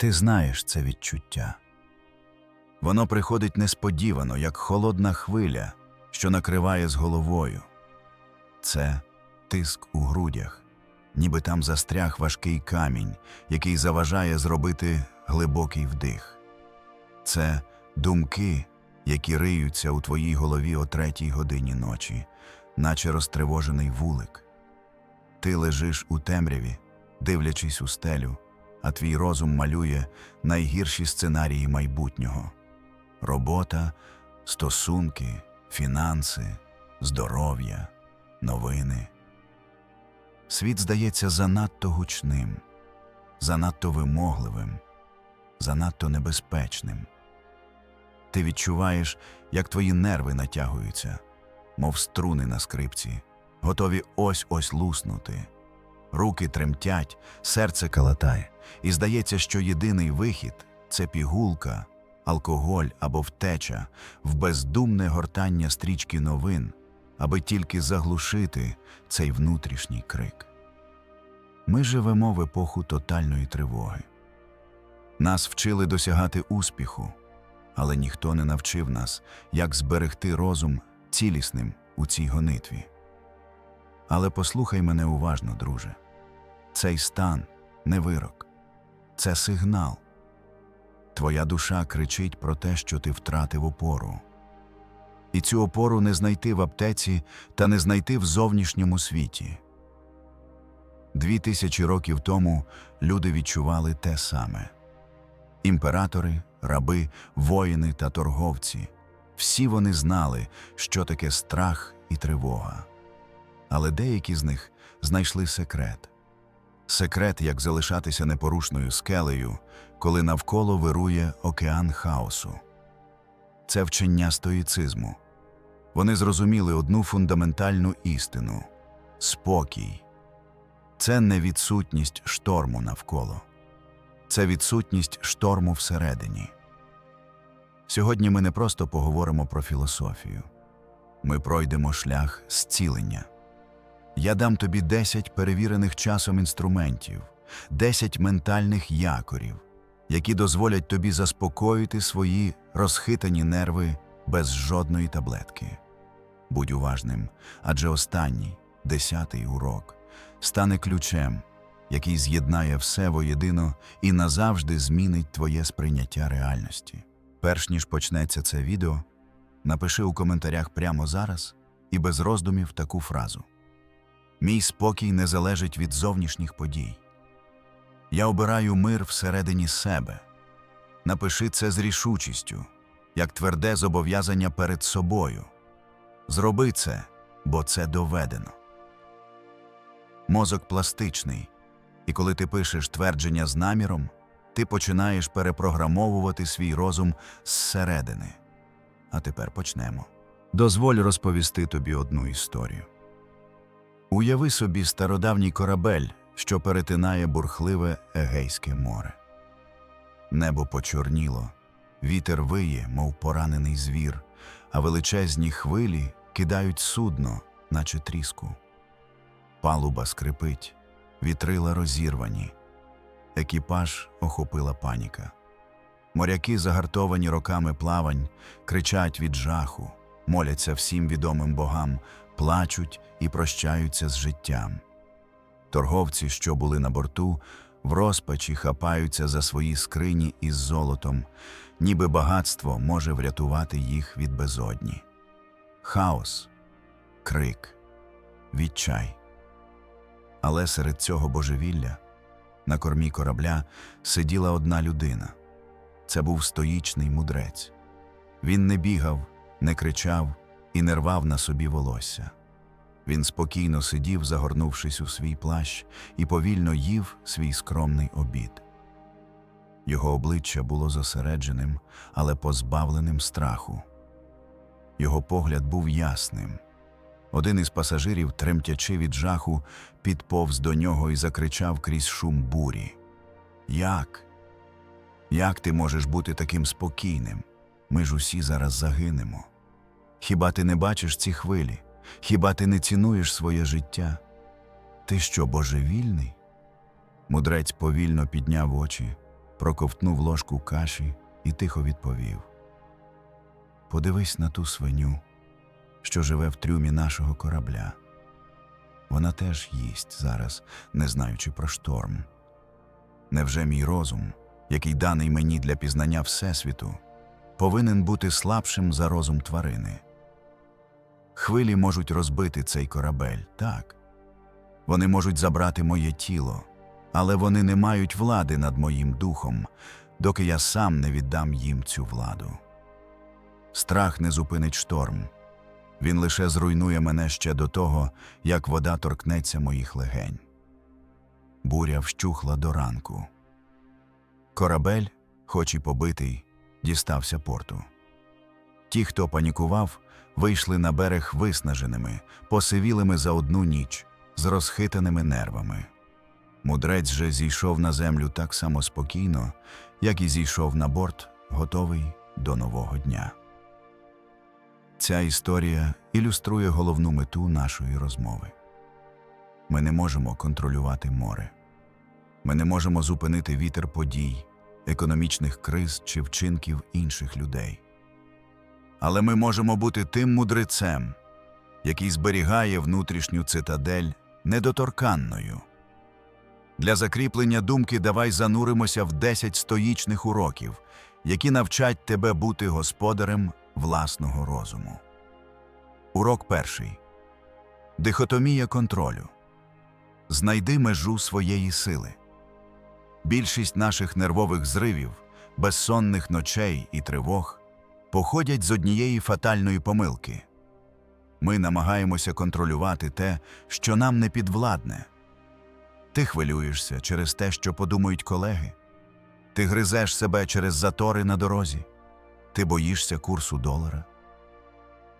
Ти знаєш це відчуття. Воно приходить несподівано, як холодна хвиля, що накриває з головою. Це тиск у грудях, ніби там застряг важкий камінь, який заважає зробити глибокий вдих. Це думки, які риються у твоїй голові о третій годині ночі, наче розтривожений вулик. Ти лежиш у темряві, дивлячись у стелю, а твій розум малює найгірші сценарії майбутнього робота, стосунки, фінанси, здоров'я, новини. Світ здається занадто гучним, занадто вимогливим, занадто небезпечним. Ти відчуваєш, як твої нерви натягуються, мов струни на скрипці, готові ось-ось луснути. Руки тремтять, серце калатає, і здається, що єдиний вихід це пігулка, алкоголь або втеча в бездумне гортання стрічки новин, аби тільки заглушити цей внутрішній крик. Ми живемо в епоху тотальної тривоги. Нас вчили досягати успіху, але ніхто не навчив нас, як зберегти розум цілісним у цій гонитві. Але послухай мене уважно, друже. Цей стан не вирок, це сигнал. Твоя душа кричить про те, що ти втратив опору. І цю опору не знайти в аптеці та не знайти в зовнішньому світі. Дві тисячі років тому люди відчували те саме. Імператори, раби, воїни та торговці всі вони знали, що таке страх і тривога. Але деякі з них знайшли секрет. Секрет, як залишатися непорушною скелею, коли навколо вирує океан хаосу. Це вчення стоїцизму. Вони зрозуміли одну фундаментальну істину спокій. Це не відсутність шторму навколо, це відсутність шторму всередині. Сьогодні ми не просто поговоримо про філософію, ми пройдемо шлях зцілення. Я дам тобі 10 перевірених часом інструментів, 10 ментальних якорів, які дозволять тобі заспокоїти свої розхитані нерви без жодної таблетки. Будь уважним, адже останній, десятий урок, стане ключем, який з'єднає все воєдино і назавжди змінить твоє сприйняття реальності. Перш ніж почнеться це відео, напиши у коментарях прямо зараз і без роздумів таку фразу. Мій спокій не залежить від зовнішніх подій. Я обираю мир всередині себе. Напиши це з рішучістю, як тверде зобов'язання перед собою. Зроби це, бо це доведено. Мозок пластичний, і коли ти пишеш твердження з наміром, ти починаєш перепрограмовувати свій розум зсередини. А тепер почнемо. Дозволь розповісти тобі одну історію. Уяви собі стародавній корабель, що перетинає бурхливе Егейське море. Небо почорніло, вітер виє, мов поранений звір, а величезні хвилі кидають судно, наче тріску. Палуба скрипить, вітрила розірвані. Екіпаж охопила паніка. Моряки, загартовані роками плавань, кричать від жаху, моляться всім відомим богам, плачуть і прощаються з життям. Торговці, що були на борту, в розпачі хапаються за свої скрині із золотом, ніби багатство може врятувати їх від безодні. Хаос, крик, відчай. Але серед цього божевілля на кормі корабля сиділа одна людина. Це був стоїчний мудрець. Він не бігав, не кричав і не рвав на собі волосся. Він спокійно сидів, загорнувшись у свій плащ, і повільно їв свій скромний обід. Його обличчя було зосередженим, але позбавленим страху. Його погляд був ясним. Один із пасажирів, тремтячи від жаху, підповз до нього і закричав крізь шум бурі. Як? Як ти можеш бути таким спокійним? Ми ж усі зараз загинемо. Хіба ти не бачиш ці хвилі? Хіба ти не цінуєш своє життя? Ти що, божевільний? Мудрець повільно підняв очі, проковтнув ложку каші і тихо відповів: Подивись на ту свиню, що живе в трюмі нашого корабля. Вона теж їсть зараз, не знаючи про шторм. Невже мій розум, який даний мені для пізнання Всесвіту, повинен бути слабшим за розум тварини? Хвилі можуть розбити цей корабель, так. Вони можуть забрати моє тіло, але вони не мають влади над моїм духом, доки я сам не віддам їм цю владу. Страх не зупинить шторм. Він лише зруйнує мене ще до того, як вода торкнеться моїх легень. Буря вщухла до ранку. Корабель, хоч і побитий, дістався порту. Ті, хто панікував, вийшли на берег виснаженими, посивілими за одну ніч, з розхитаними нервами. Мудрець же зійшов на землю так само спокійно, як і зійшов на борт, готовий до нового дня. Ця історія ілюструє головну мету нашої розмови. Ми не можемо контролювати море. Ми не можемо зупинити вітер подій, економічних криз чи вчинків інших людей. Але ми можемо бути тим мудрецем, який зберігає внутрішню цитадель недоторканною. Для закріплення думки давай зануримося в 10 стоїчних уроків, які навчать тебе бути господарем власного розуму. Урок перший. Дихотомія контролю. Знайди межу своєї сили. Більшість наших нервових зривів, безсонних ночей і тривог походять з однієї фатальної помилки. Ми намагаємося контролювати те, що нам не підвладне. Ти хвилюєшся через те, що подумають колеги. Ти гризеш себе через затори на дорозі. Ти боїшся курсу долара.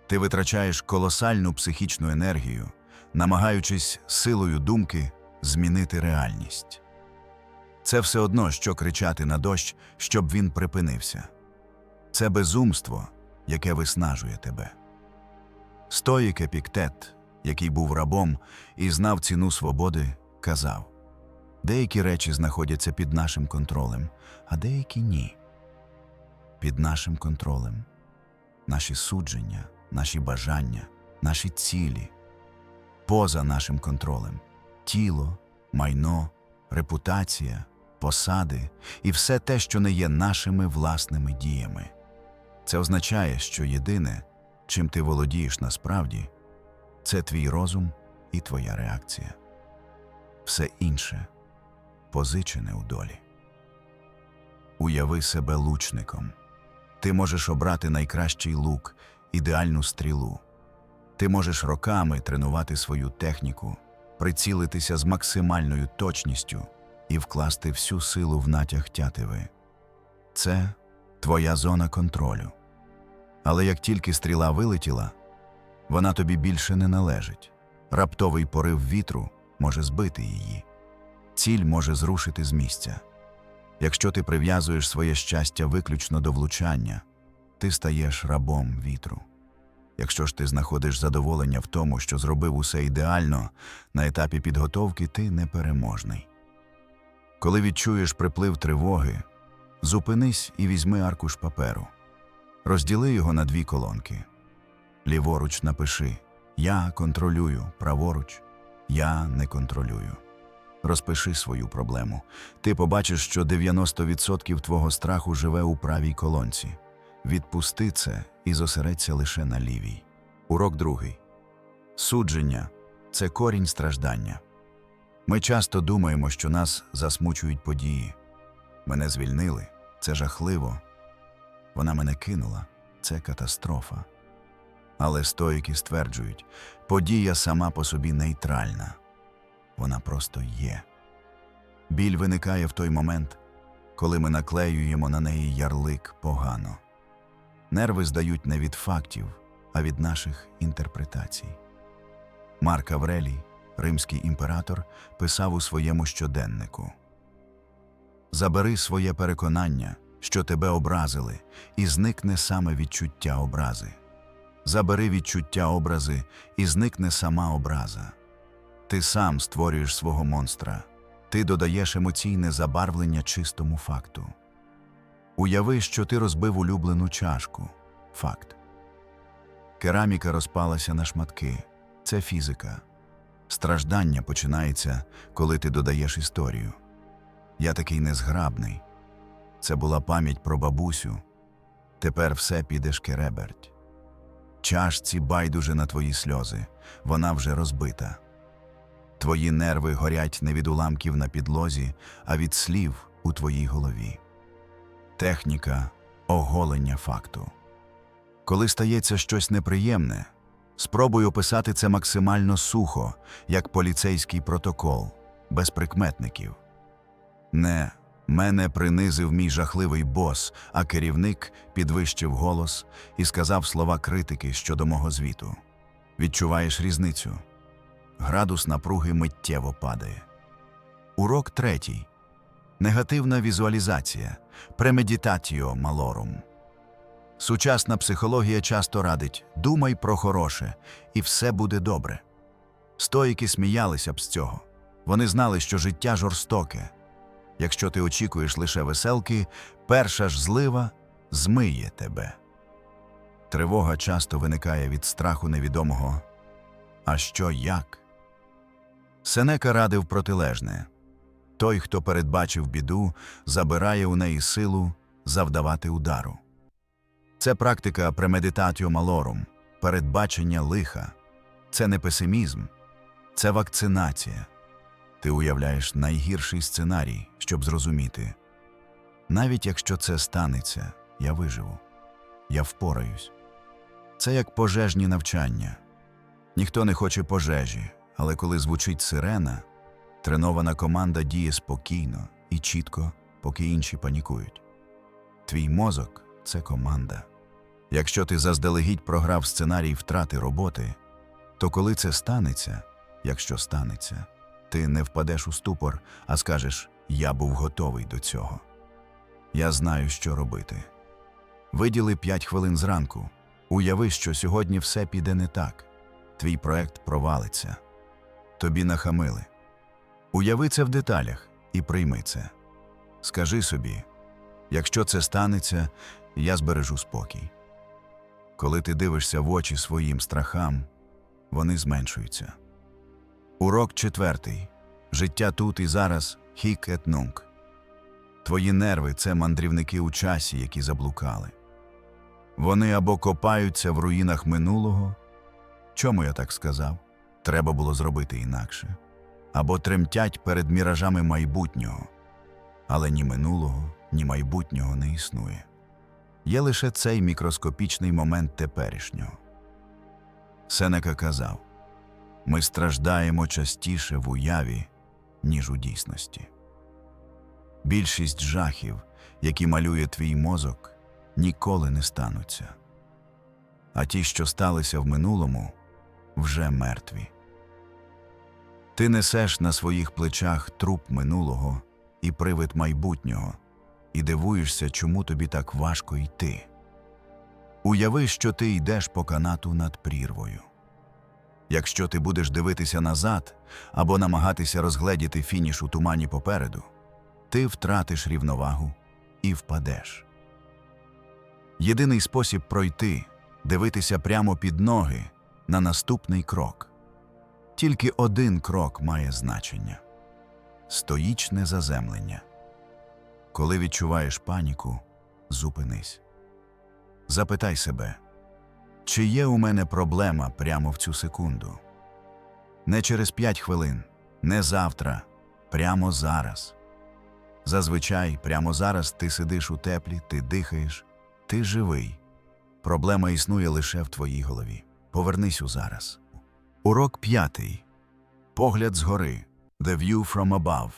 Ти витрачаєш колосальну психічну енергію, намагаючись силою думки змінити реальність. Це все одно, що кричати на дощ, щоб він припинився. Це безумство, яке виснажує тебе. Стоїк Епіктет, який був рабом і знав ціну свободи, казав деякі речі знаходяться під нашим контролем, а деякі ні. Під нашим контролем наші судження, наші бажання, наші цілі, поза нашим контролем тіло, майно, репутація, посади і все те, що не є нашими власними діями. Це означає, що єдине, чим ти володієш насправді, це твій розум і твоя реакція. Все інше позичене у долі. Уяви себе лучником. Ти можеш обрати найкращий лук, ідеальну стрілу. Ти можеш роками тренувати свою техніку, прицілитися з максимальною точністю і вкласти всю силу в натяг тятиви. Це твоя зона контролю. Але як тільки стріла вилетіла, вона тобі більше не належить. Раптовий порив вітру може збити її. Ціль може зрушити з місця. Якщо ти прив'язуєш своє щастя виключно до влучання, ти стаєш рабом вітру. Якщо ж ти знаходиш задоволення в тому, що зробив усе ідеально, на етапі підготовки ти непереможний. Коли відчуєш приплив тривоги, зупинись і візьми аркуш паперу. Розділи його на дві колонки. Ліворуч напиши Я контролюю, праворуч Я не контролюю. Розпиши свою проблему. Ти побачиш, що 90% твого страху живе у правій колонці. Відпусти це і зосередься лише на лівій. Урок другий. Судження це корінь страждання. Ми часто думаємо, що нас засмучують події. Мене звільнили це жахливо. Вона мене кинула це катастрофа. Але стоїки стверджують, подія сама по собі нейтральна вона просто є. Біль виникає в той момент, коли ми наклеюємо на неї ярлик погано. Нерви здають не від фактів, а від наших інтерпретацій. Марк Аврелій, римський імператор, писав у своєму щоденнику Забери своє переконання, що тебе образили, і зникне саме відчуття образи. Забери відчуття образи, і зникне сама образа. Ти сам створюєш свого монстра. ти додаєш емоційне забарвлення чистому факту. Уяви, що ти розбив улюблену чашку. Факт. Кераміка розпалася на шматки. Це фізика. Страждання починається, коли ти додаєш історію. Я такий незграбний. Це була пам'ять про бабусю. Тепер все піде шкереберть. Чашці байдуже на твої сльози, вона вже розбита. Твої нерви горять не від уламків на підлозі, а від слів у твоїй голові. Техніка оголення факту. Коли стається щось неприємне, спробуй описати це максимально сухо, як поліцейський протокол, без прикметників. Не мене принизив мій жахливий бос, а керівник підвищив голос і сказав слова критики щодо мого звіту. Відчуваєш різницю? Градус напруги миттєво падає. Урок третій. Негативна візуалізація. Премедітатіо малорум. Сучасна психологія часто радить думай про хороше, і все буде добре. Стоїки сміялися б з цього. Вони знали, що життя жорстоке. Якщо ти очікуєш лише веселки, перша ж злива змиє тебе. Тривога часто виникає від страху невідомого. А що як? Сенека радив протилежне той, хто передбачив біду, забирає у неї силу завдавати удару. Це практика премедитатіо малорум, передбачення лиха. Це не песимізм, це вакцинація. Ти уявляєш найгірший сценарій, щоб зрозуміти. Навіть якщо це станеться, я виживу, я впораюсь. Це як пожежні навчання. Ніхто не хоче пожежі, але коли звучить сирена, тренована команда діє спокійно і чітко, поки інші панікують. Твій мозок це команда. Якщо ти заздалегідь програв сценарій втрати роботи, то коли це станеться, якщо станеться, ти не впадеш у ступор, а скажеш Я був готовий до цього. Я знаю, що робити. Виділи 5 хвилин зранку. Уяви, що сьогодні все піде не так. Твій проект провалиться. Тобі нахамили. Уяви це в деталях і прийми це. Скажи собі, якщо це станеться, я збережу спокій. Коли ти дивишся в очі своїм страхам, вони зменшуються. Урок четвертий. Життя тут і зараз хік ет. Твої нерви це мандрівники у часі, які заблукали. Вони або копаються в руїнах минулого. Чому я так сказав? Треба було зробити інакше. Або тремтять перед міражами майбутнього. Але ні минулого, ні майбутнього не існує. Є лише цей мікроскопічний момент теперішнього. Сенека казав ми страждаємо частіше в уяві, ніж у дійсності. Більшість жахів, які малює твій мозок, ніколи не стануться. А ті, що сталися в минулому, вже мертві. Ти несеш на своїх плечах труп минулого і привид майбутнього, і дивуєшся, чому тобі так важко йти. Уяви, що ти йдеш по канату над прірвою. Якщо ти будеш дивитися назад або намагатися розгледіти фініш у тумані попереду, ти втратиш рівновагу і впадеш. Єдиний спосіб пройти дивитися прямо під ноги на наступний крок. Тільки один крок має значення стоїчне заземлення. Коли відчуваєш паніку, зупинись. Запитай себе, чи є у мене проблема прямо в цю секунду? Не через п'ять хвилин, не завтра, прямо зараз. Зазвичай, прямо зараз ти сидиш у теплі, ти дихаєш, ти живий. Проблема існує лише в твоїй голові. Повернись у зараз. Урок п'ятий. Погляд згори. The view from above.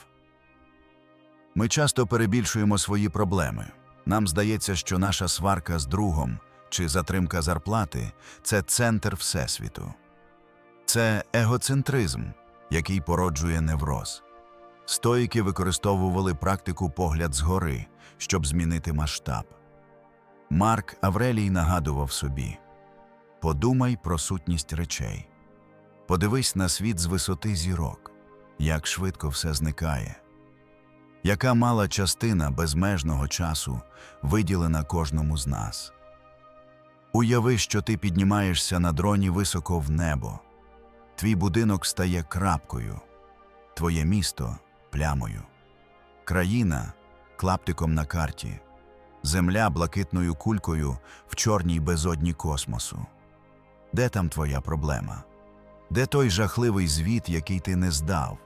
Ми часто перебільшуємо свої проблеми. Нам здається, що наша сварка з другом чи затримка зарплати це центр Всесвіту. Це егоцентризм, який породжує невроз. Стоїки використовували практику погляд згори, щоб змінити масштаб. Марк Аврелій нагадував собі Подумай про сутність речей. Подивись на світ з висоти зірок, як швидко все зникає, Яка мала частина безмежного часу виділена кожному з нас? Уяви, що ти піднімаєшся на дроні високо в небо. Твій будинок стає крапкою, твоє місто плямою, країна клаптиком на карті, земля блакитною кулькою в чорній безодні космосу. Де там твоя проблема? Де той жахливий звіт, який ти не здав?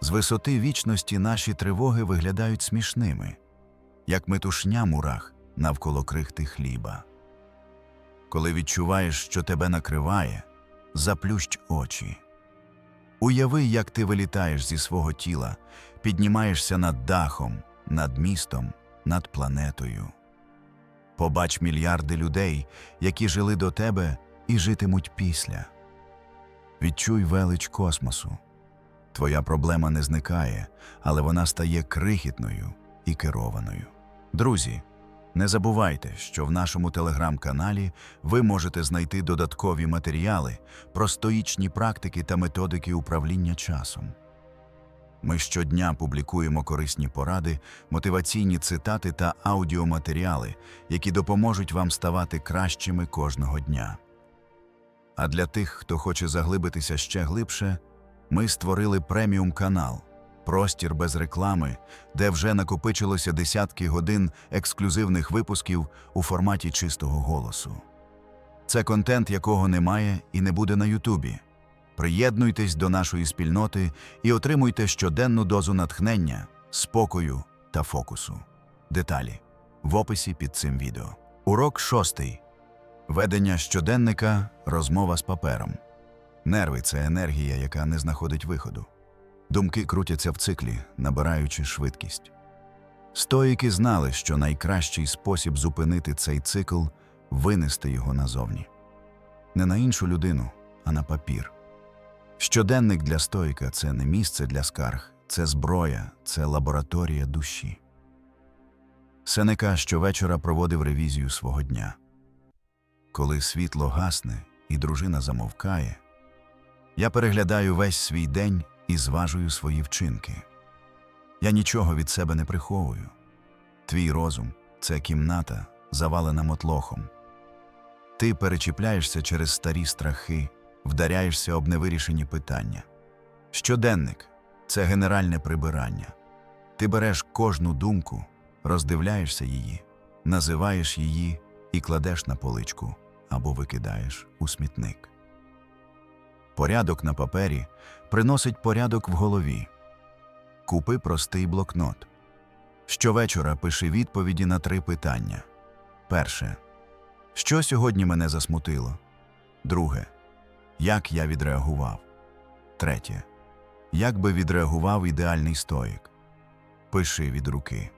З висоти вічності наші тривоги виглядають смішними, як метушня мурах навколо крихти хліба. Коли відчуваєш, що тебе накриває, заплющ очі. Уяви, як ти вилітаєш зі свого тіла, піднімаєшся над дахом, над містом, над планетою. Побач мільярди людей, які жили до тебе і житимуть після. Відчуй велич космосу. Твоя проблема не зникає, але вона стає крихітною і керованою. Друзі, не забувайте, що в нашому телеграм-каналі ви можете знайти додаткові матеріали про стоїчні практики та методики управління часом. Ми щодня публікуємо корисні поради, мотиваційні цитати та аудіоматеріали, які допоможуть вам ставати кращими кожного дня. А для тих, хто хоче заглибитися ще глибше, ми створили преміум канал Простір без реклами, де вже накопичилося десятки годин ексклюзивних випусків у форматі чистого голосу. Це контент, якого немає і не буде на Ютубі. Приєднуйтесь до нашої спільноти і отримуйте щоденну дозу натхнення, спокою та фокусу. Деталі в описі під цим відео. Урок шостий. Ведення щоденника розмова з папером. Нерви це енергія, яка не знаходить виходу. Думки крутяться в циклі, набираючи швидкість. Стоїки знали, що найкращий спосіб зупинити цей цикл винести його назовні. Не на іншу людину, а на папір. Щоденник для стоїка це не місце для скарг, це зброя, це лабораторія душі. Сенека щовечора проводив ревізію свого дня. Коли світло гасне і дружина замовкає, я переглядаю весь свій день і зважую свої вчинки. Я нічого від себе не приховую. Твій розум це кімната, завалена мотлохом. Ти перечіпляєшся через старі страхи, вдаряєшся об невирішені питання. Щоденник це генеральне прибирання. Ти береш кожну думку, роздивляєшся її, називаєш її і кладеш на поличку або викидаєш у смітник. Порядок на папері приносить порядок в голові. Купи простий блокнот. Щовечора пиши відповіді на три питання. Перше. Що сьогодні мене засмутило? Друге. Як я відреагував? Третє. Як би відреагував ідеальний стоїк? Пиши від руки.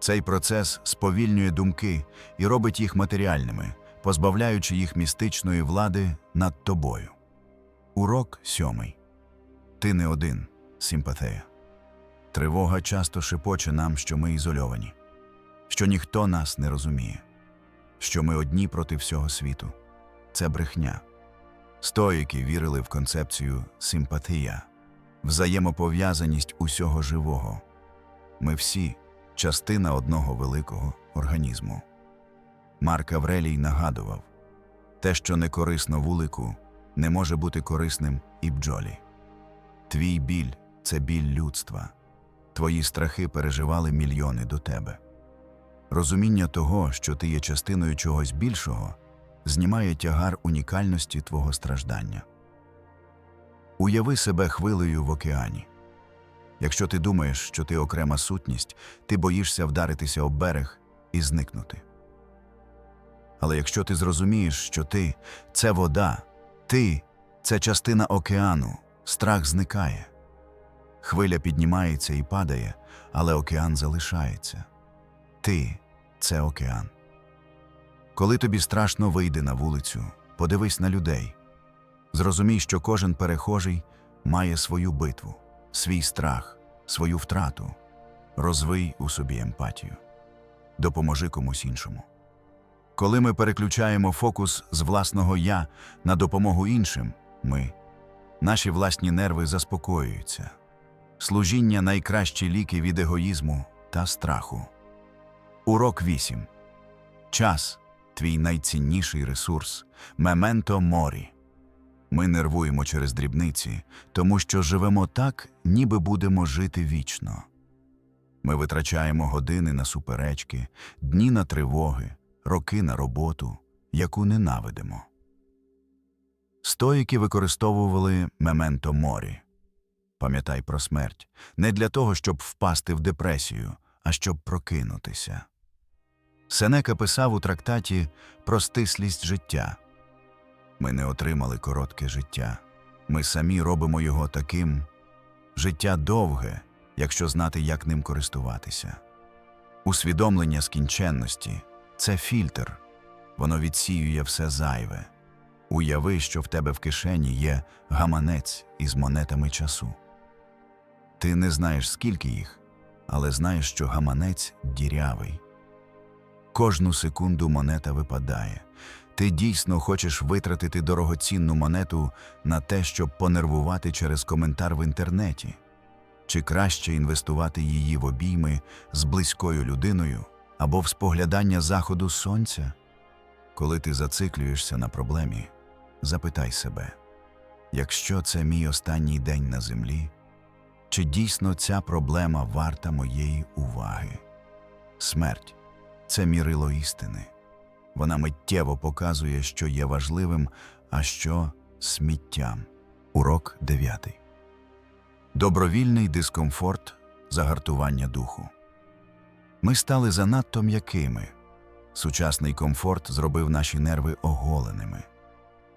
Цей процес сповільнює думки і робить їх матеріальними, позбавляючи їх містичної влади над тобою. Урок сьомий. Ти не один. Симпатея. Тривога часто шепоче нам, що ми ізольовані, що ніхто нас не розуміє, що ми одні проти всього світу. Це брехня. Стоїки вірили в концепцію симпатія, взаємопов'язаність усього живого. Ми всі частина одного великого організму. Марк Аврелій нагадував те, що не корисно вулику, не може бути корисним і бджолі. Твій біль це біль людства. Твої страхи переживали мільйони до тебе. Розуміння того, що ти є частиною чогось більшого, знімає тягар унікальності твого страждання. Уяви себе хвилею в океані. Якщо ти думаєш, що ти окрема сутність, ти боїшся вдаритися об берег і зникнути. Але якщо ти зрозумієш, що ти це вода, ти це частина океану, страх зникає. Хвиля піднімається і падає, але океан залишається. Ти це океан. Коли тобі страшно вийди на вулицю, подивись на людей. Зрозумій, що кожен перехожий має свою битву, свій страх, свою втрату. Розвий у собі емпатію. Допоможи комусь іншому. Коли ми переключаємо фокус з власного я на допомогу іншим, ми, наші власні нерви заспокоюються. Служіння найкращі ліки від егоїзму та страху. Урок 8. Час твій найцінніший ресурс. Мементо морі. Ми нервуємо через дрібниці, тому що живемо так, ніби будемо жити вічно. Ми витрачаємо години на суперечки, дні на тривоги, роки на роботу, яку ненавидимо. Стоїки використовували мементо морі. Пам'ятай про смерть не для того, щоб впасти в депресію, а щоб прокинутися. Сенека писав у трактаті про стислість життя. Ми не отримали коротке життя. Ми самі робимо його таким. Життя довге, якщо знати, як ним користуватися. Усвідомлення скінченності це фільтр, воно відсіює все зайве. Уяви, що в тебе в кишені є гаманець із монетами часу. Ти не знаєш, скільки їх, але знаєш, що гаманець дірявий. Кожну секунду монета випадає. Ти дійсно хочеш витратити дорогоцінну монету на те, щоб понервувати через коментар в інтернеті, чи краще інвестувати її в обійми з близькою людиною або в споглядання заходу сонця? Коли ти зациклюєшся на проблемі, запитай себе, якщо це мій останній день на землі, чи дійсно ця проблема варта моєї уваги? Смерть це мірило істини. Вона миттєво показує, що є важливим, а що сміттям. Урок 9. Добровільний дискомфорт загартування духу. Ми стали занадто м'якими. Сучасний комфорт зробив наші нерви оголеними.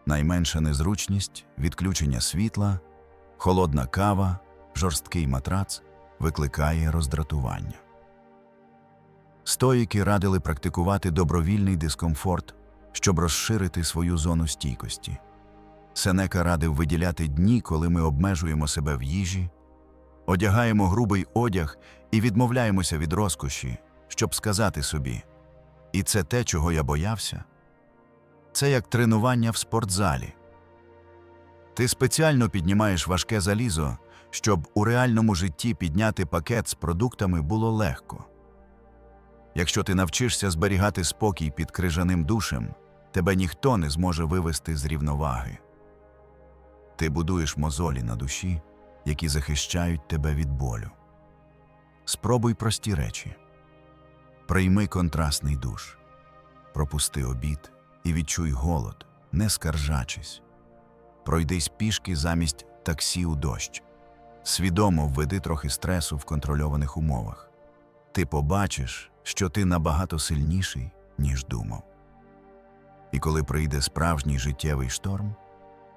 Найменша незручність, відключення світла, холодна кава, жорсткий матрац викликає роздратування. Стоїки радили практикувати добровільний дискомфорт, щоб розширити свою зону стійкості. Сенека радив виділяти дні, коли ми обмежуємо себе в їжі, одягаємо грубий одяг і відмовляємося від розкоші, щоб сказати собі і це те, чого я боявся. Це як тренування в спортзалі. Ти спеціально піднімаєш важке залізо, щоб у реальному житті підняти пакет з продуктами було легко. Якщо ти навчишся зберігати спокій під крижаним душем, тебе ніхто не зможе вивести з рівноваги. Ти будуєш мозолі на душі, які захищають тебе від болю. Спробуй прості речі. Прийми контрастний душ, пропусти обід і відчуй голод, не скаржачись. Пройдись пішки замість таксі у дощ. Свідомо введи трохи стресу в контрольованих умовах. Ти побачиш, що ти набагато сильніший, ніж думав. І коли прийде справжній життєвий шторм,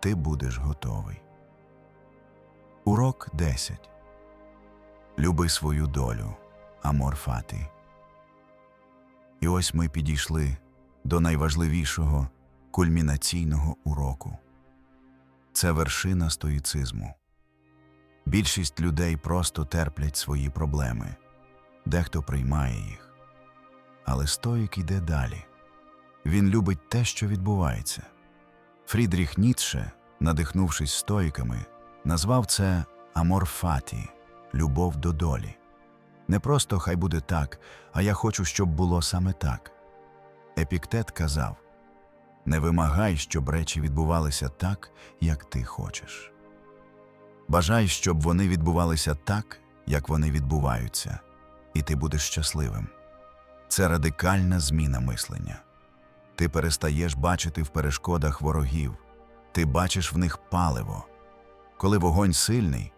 ти будеш готовий. Урок 10. Люби свою долю. Амор фати. І ось ми підійшли до найважливішого кульмінаційного уроку. Це вершина стоїцизму. Більшість людей просто терплять свої проблеми, дехто приймає їх. Але стоїк іде далі. Він любить те, що відбувається. Фрідріх Ніцше, надихнувшись стоїками, назвав це амор фаті любов до долі. Не просто хай буде так, а я хочу, щоб було саме так. Епіктет казав не вимагай, щоб речі відбувалися так, як ти хочеш. Бажай, щоб вони відбувалися так, як вони відбуваються, і ти будеш щасливим. Це радикальна зміна мислення. Ти перестаєш бачити в перешкодах ворогів, ти бачиш в них паливо. Коли вогонь сильний,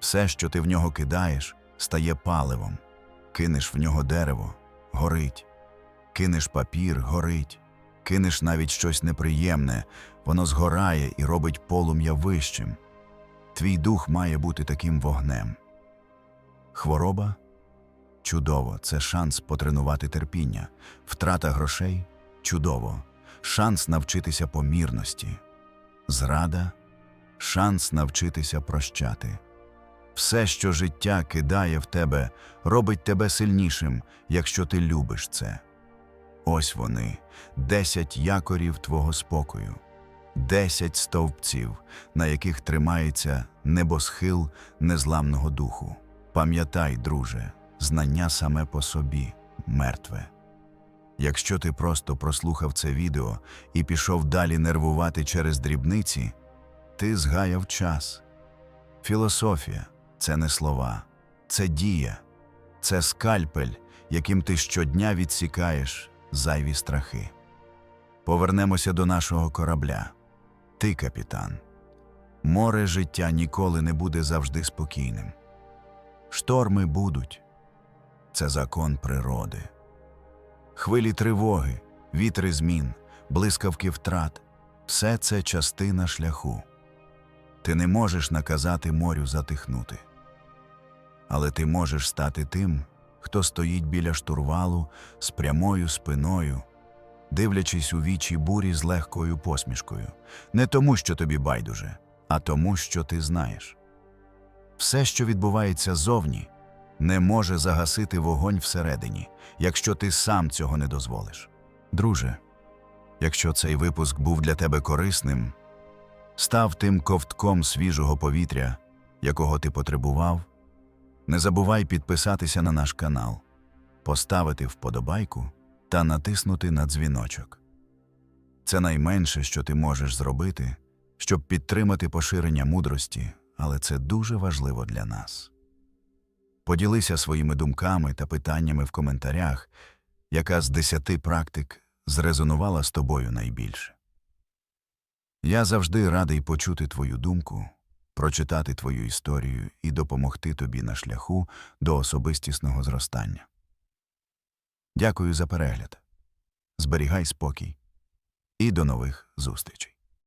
все, що ти в нього кидаєш, стає паливом. Кинеш в нього дерево, горить, кинеш папір, горить, кинеш навіть щось неприємне, воно згорає і робить полум'я вищим. Твій дух має бути таким вогнем. Хвороба? Чудово, це шанс потренувати терпіння, втрата грошей? Чудово, шанс навчитися помірності, зрада шанс навчитися прощати. Все, що життя кидає в тебе, робить тебе сильнішим, якщо ти любиш це. Ось вони, десять якорів твого спокою. десять стовпців, на яких тримається небосхил незламного духу. Пам'ятай, друже, знання саме по собі мертве. Якщо ти просто прослухав це відео і пішов далі нервувати через дрібниці, ти згаяв час. Філософія це не слова, це дія, це скальпель, яким ти щодня відсікаєш зайві страхи. Повернемося до нашого корабля. Ти, капітан. Море життя ніколи не буде завжди спокійним. Шторми будуть. Це закон природи. Хвилі тривоги, вітри змін, блискавки втрат все це частина шляху. Ти не можеш наказати морю затихнути. Але ти можеш стати тим, хто стоїть біля штурвалу з прямою спиною, дивлячись у вічі бурі з легкою посмішкою, не тому, що тобі байдуже, а тому, що ти знаєш. Все, що відбувається зовні, не може загасити вогонь всередині, якщо ти сам цього не дозволиш. Друже, якщо цей випуск був для тебе корисним, став тим ковтком свіжого повітря, якого ти потребував. Не забувай підписатися на наш канал, поставити вподобайку та натиснути на дзвіночок. Це найменше, що ти можеш зробити, щоб підтримати поширення мудрості, але це дуже важливо для нас. Поділися своїми думками та питаннями в коментарях, яка з десяти практик зрезонувала з тобою найбільше. Я завжди радий почути твою думку, прочитати твою історію і допомогти тобі на шляху до особистісного зростання. Дякую за перегляд. Зберігай спокій і до нових зустрічей.